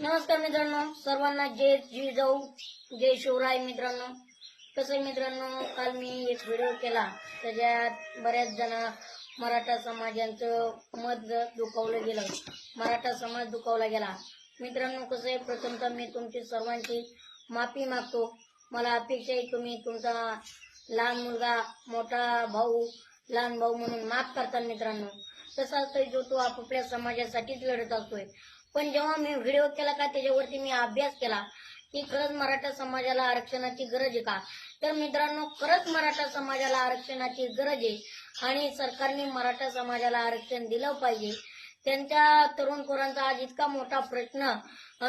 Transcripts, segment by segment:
नमस्कार मित्रांनो सर्वांना जय जिजाऊ जय शिवराय मित्रांनो. कसं मित्रांनो काल मी एक व्हिडिओ केला. त्याच्यात बऱ्याच जण मराठा समाजाचं मत दुखावलं गेलं. मराठा समाज दुखावला गेला. मित्रांनो कसं आहे? प्रथमतः मी तुमची सर्वांची माफी मागतो. मला अपेक्षा आहे तुम्ही तुमचा लहान मुलगा मोठा भाऊ लहान भाऊ म्हणून माफ करता मित्रांनो. तसा असतोय जो तो आपापल्या समाजासाठीच लढत असतोय. पण जेव्हा मी व्हिडिओ केला का त्याच्यावरती मी अभ्यास केला की खरंच मराठा समाजाला आरक्षणाची गरज आहे का? तर मित्रांनो खरंच मराठा समाजाला आरक्षणाची गरज आहे आणि सरकारने मराठा समाजाला आरक्षण दिलं पाहिजे. त्यांच्या तरुण पोरांचा आज इतका मोठा प्रश्न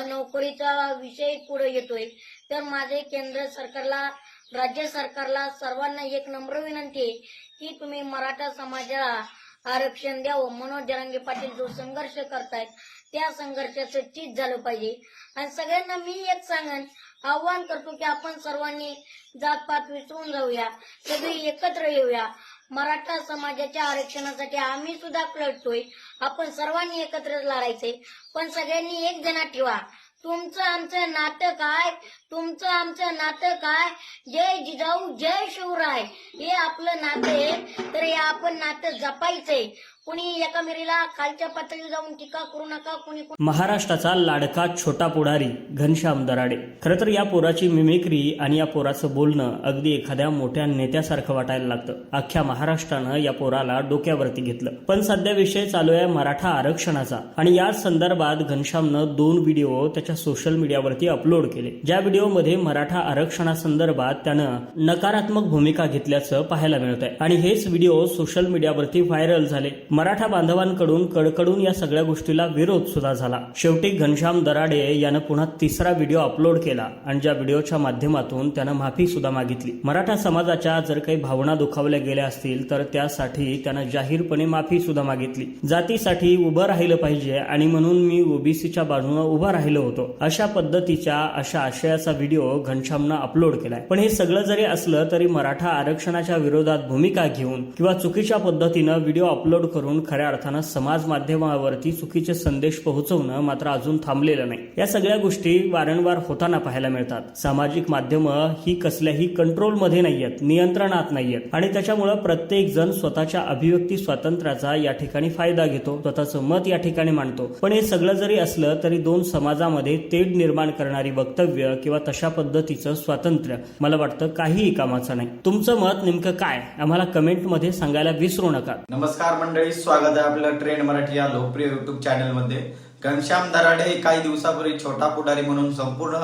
नोकरीचा विषय पुढे येतोय. तर माझे केंद्र सरकारला राज्य सरकारला सर्वांना एक नम्र विनंती आहे की तुम्ही मराठा समाजाला आरक्षण द्यावं मनोज जरांगे पाटील जो संघर्ष करतायत त्या संघर्षाचं चीज झालं पाहिजे. आणि सगळ्यांना मी एक सांगन आव्हान करतो की आपण सर्वांनी जातपात विसरून जाऊया. सगळी एकत्र येऊया. मराठा समाजाच्या आरक्षणासाठी आम्ही सुद्धा लढतोय. आपण सर्वांनी एकत्र लढायचंय. पण सगळ्यांनी एक जणा ठेवा. तुमचं आमचं नातं काय? तुमचं आमचं नातं काय? जय जिजाऊ जय शिवराय. हे आपलं नातं आहे. तर हे आपण नातं जपायचंय. कुणी एका मिरीला खालच्या पातळीवर जाऊन टीका करू नका कुणी महाराष्ट्राचा लाडका छोटा पुढारी घनश्याम दराडे. खरं तर या पोराची मिमिक्री आणि या पोराचं बोलणं अगदी एखाद्या मोठ्या नेत्यासारखं वाटायला लागतं. अख्ख्या महाराष्ट्रानं या पोराला डोक्यावरती घेतलं. पण सध्या विषय चालू आहे मराठा आरक्षणाचा. आणि या संदर्भात घनश्यामनं दोन व्हिडिओ त्याच्या सोशल मीडियावरती अपलोड केले. ज्या व्हिडिओमध्ये मराठा आरक्षणासंदर्भात त्यानं नकारात्मक भूमिका घेतल्या असल्याचं पाहायला मिळत आहे आणि हेच व्हिडिओ सोशल मीडियावरती व्हायरल झाले. मराठा बांधवांकडून कडकडून या सगळ्या गोष्टीला विरोध सुद्धा झाला. शेवटी घनश्याम दराडे यानं पुन्हा तिसरा व्हिडिओ अपलोड केला आणि ज्या व्हिडिओच्या माध्यमातून त्यानं माफी सुद्धा मागितली. मराठा समाजाच्या जर काही भावना दुखावल्या गेल्या असतील तर त्यासाठी त्यानं जाहीरपणे माफी सुद्धा मागितली. जातीसाठी उभं राहिलं पाहिजे आणि म्हणून मी ओबीसीच्या बाजूनं उभा राहिलो होतो. अशा पद्धतीच्या अशा आशयाचा व्हिडिओ घनश्यामनं अपलोड केलाय. पण हे सगळं जरी असलं तरी मराठा आरक्षण आरक्षणाच्या विरोधात भूमिका घेऊन किंवा चुकीच्या पद्धतीनं व्हिडिओ अपलोड करून खऱ्या अर्थानं समाज माध्यमावरती चुकीचे संदेश पोहोचवणं मात्र अजून थांबलेलं नाही. या सगळ्या गोष्टी वारंवार होताना पाहायला मिळतात. सामाजिक माध्यमं ही कसल्याही कंट्रोलमध्ये नाहीयेत नियंत्रणात नाहीयेत. आणि त्याच्यामुळं प्रत्येक जण स्वतःच्या अभिव्यक्ती स्वातंत्र्याचा या ठिकाणी फायदा घेतो स्वतःचं मत या ठिकाणी मांडतो. पण हे सगळं जरी असलं तरी दोन समाजामध्ये तेढ निर्माण करणारी वक्तव्य किंवा तशा पद्धतीचं स्वातंत्र्य मला वाटतं काहीही कामाचं नाही. तुमचं मत नेमकं काय? आम्हाला कमेंटमध्ये सांगायला विसरू नका. नमस्कार मंडळी स्वागत आहे आपलं ट्रेंड मराठी या लोकप्रिय युट्यूब चॅनलमध्ये घनश्याम दराडे काही दिवसापूर्वी छोटा पुढारी म्हणून संपूर्ण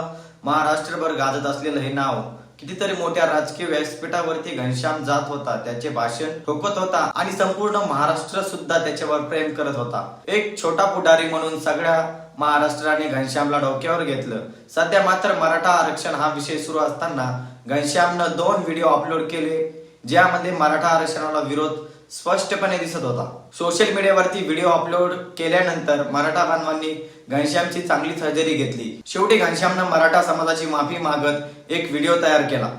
महाराष्ट्रभर गाजत असलेलं हे नाव कितीतरी मोठ्या राजकीय व्यासपीठावरती घनश्याम जात होता त्याचे भाषण ठोकत होता आणि संपूर्ण महाराष्ट्र सुद्धा त्याच्यावर प्रेम करत होता. एक छोटा पुढारी म्हणून सगळ्या महाराष्ट्राने घनश्यामला डोक्यावर घेतलं. सध्या मात्र मराठा आरक्षण हा विषय सुरू असताना घनश्यामनं दोन व्हिडिओ अपलोड केले ज्यामध्ये मराठा आरक्षणाला विरोध स्पष्टपणे दिसत होता. सोशल मीडियावरती व्हिडिओ अपलोड केल्यानंतर मराठा बांधवांनी घनश्यामची चांगलीच हजेरी घेतली. शेवटी घनश्यामनं मराठा समाजाची माफी मागत एक व्हिडिओ तयार केला.